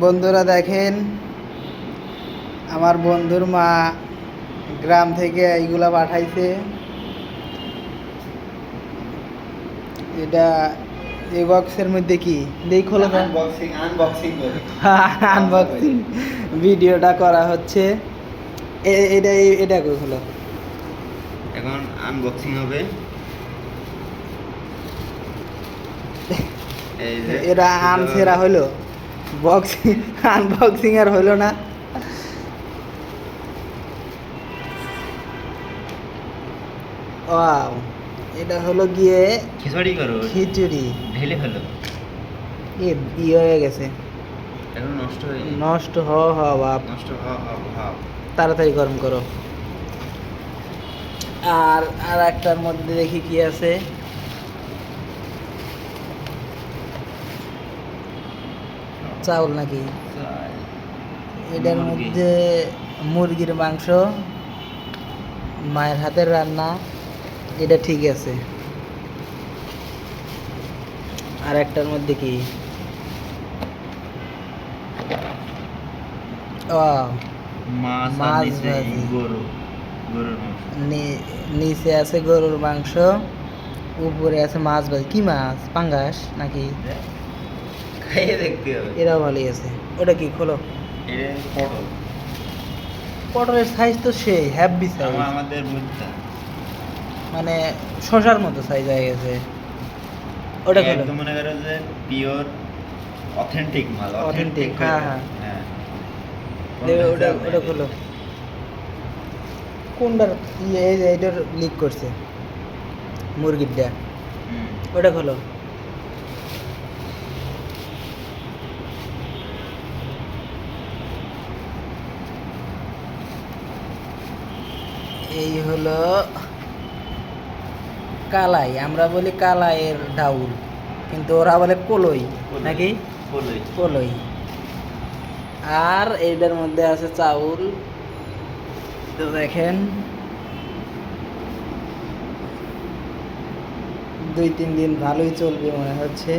বন্ধুরা দেখেন আমার বন্ধুর মা গ্রাম থেকে এইগুলা পাঠাইছে। এটা এই বক্সের মধ্যে কি? দেই খোলো আনবক্সিং আনবক্সিং করি। আনবক্সিং ভিডিওটা করা হচ্ছে। এ- এটা এটা কই খোলো? এখন আনবক্সিং হবে। এটা আনসেরা হইল বক্সিং আনবক্সিং আর হইল না। ওয়াও এটা হলো গিয়ে খিচুড়ি করো। খিচুড়ি। ঢেলে ফেলো। এ ইয়ে হয়ে গেছে। নষ্ট হয়ে। নষ্ট হ হ বাপ। নষ্ট হ হ হওয়া তাড়াতাড়ি গরম করো। আর আর একটার মধ্যে দেখি কি আছে। চাউল নাকি? এটার মধ্যে মুরগির মাংস মায়ের হাতের রান্না এটা ঠিক আছে। আর একটার মধ্যে কি? মাছ নিচে আছে গরুর মাংস উপরে আছে মাছ ভাজি। কি মাছ? পাঙ্গাস নাকি? খাইয়ে দেখতে হবে। এরাও ভালোই আছে। ওটা কি খোলো? এটা পটল। পটলের সাইজ তো সেই হ্যাভি সাইজ আমাদের বুঝতে মানে শশার মতো সাইজ হয়ে গেছে। ওটা খোলো। একদম মনে করো যে পিওর অথেন্টিক মাল অথেন্টিক হ্যাঁ, হ্যাঁ। হ্যাঁ। ওটা ওটা খোলো। কোনটার ইয়ে এই যে এটার লিক করছে মুরগিরটা হুম। ওটা খোলো। এই হলো কালাই আমরা বলি কালাইয়ের ডাউল কিন্তু ওরা বলে কলই। নাকি কলই। কলই আর এইটার মধ্যে আছে চাউল তো দেখেন দুই তিন দিন ভালোই চলবে মনে হচ্ছে